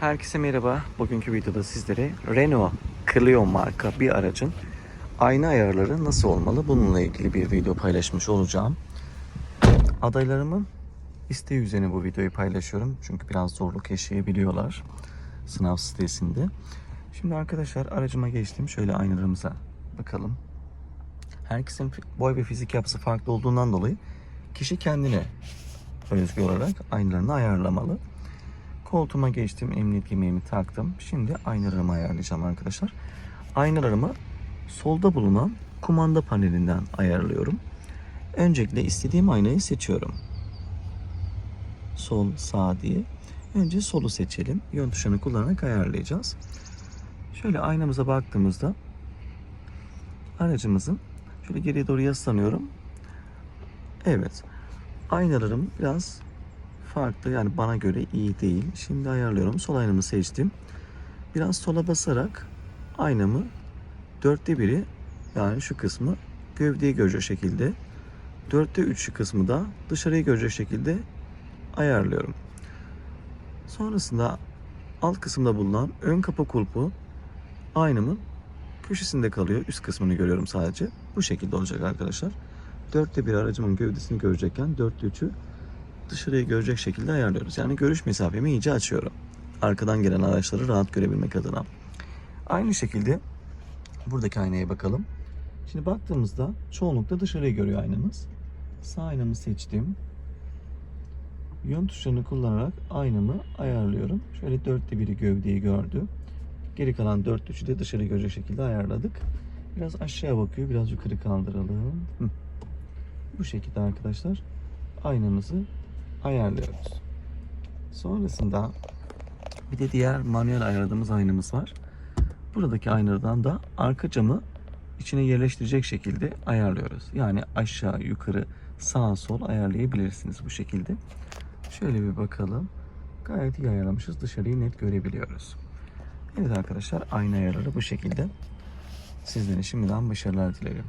Herkese merhaba. Bugünkü videoda sizlere Renault Clio marka bir aracın ayna ayarları nasıl olmalı bununla ilgili bir video paylaşmış olacağım. Adaylarımın isteği üzerine bu videoyu paylaşıyorum. Çünkü biraz zorluk yaşayabiliyorlar sınav stresinde. Şimdi arkadaşlar aracıma geçtim. Şöyle aynalarımıza bakalım. Herkesin boy ve fizik yapısı farklı olduğundan dolayı kişi kendine özgü olarak aynalarını ayarlamalı. Koltuğuma geçtim, emniyet kemerimi taktım. Şimdi aynalarımı ayarlayacağım arkadaşlar. Aynalarımı solda bulunan kumanda panelinden ayarlıyorum. Öncelikle istediğim aynayı seçiyorum. Sol, sağ diye. Önce solu seçelim. Yön tuşunu kullanarak ayarlayacağız. Şöyle aynamıza baktığımızda aracımızın şöyle geriye doğru yaslanıyorum. Evet. Aynalarım biraz farklı yani bana göre iyi değil. Şimdi ayarlıyorum. Sol aynamı seçtim. Biraz sola basarak aynamı dörtte biri yani şu kısmı gövdeyi görecek şekilde dörtte üçü kısmı da dışarıyı görecek şekilde ayarlıyorum. Sonrasında alt kısımda bulunan ön kapı kulpu aynamın köşesinde kalıyor. Üst kısmını görüyorum sadece. Bu şekilde olacak arkadaşlar. Dörtte bir aracımın gövdesini görecekken dörtte üçü dışarıyı görecek şekilde ayarlıyoruz. Yani görüş mesafemi iyice açıyorum. Arkadan gelen araçları rahat görebilmek adına. Aynı şekilde buradaki aynaya bakalım. Şimdi baktığımızda çoğunlukla dışarıyı görüyor aynamız. Sağ aynamı seçtim. Yön tuşlarını kullanarak aynamı ayarlıyorum. Şöyle dörtte biri gövdeyi gördü. Geri kalan dört üçü de dışarı görecek şekilde ayarladık. Biraz aşağı bakıyor. Biraz yukarı kaldıralım. Bu şekilde arkadaşlar aynamızı ayarlıyoruz. Sonrasında bir de diğer manuel ayarladığımız aynamız var. Buradaki aynadan da arka camı içine yerleştirecek şekilde ayarlıyoruz. Yani aşağı, yukarı, sağ, sol ayarlayabilirsiniz bu şekilde. Şöyle bir bakalım. Gayet iyi ayarlamışız. Dışarıyı net görebiliyoruz. Evet arkadaşlar ayna ayarları bu şekilde. Sizlere şimdiden başarılar dilerim.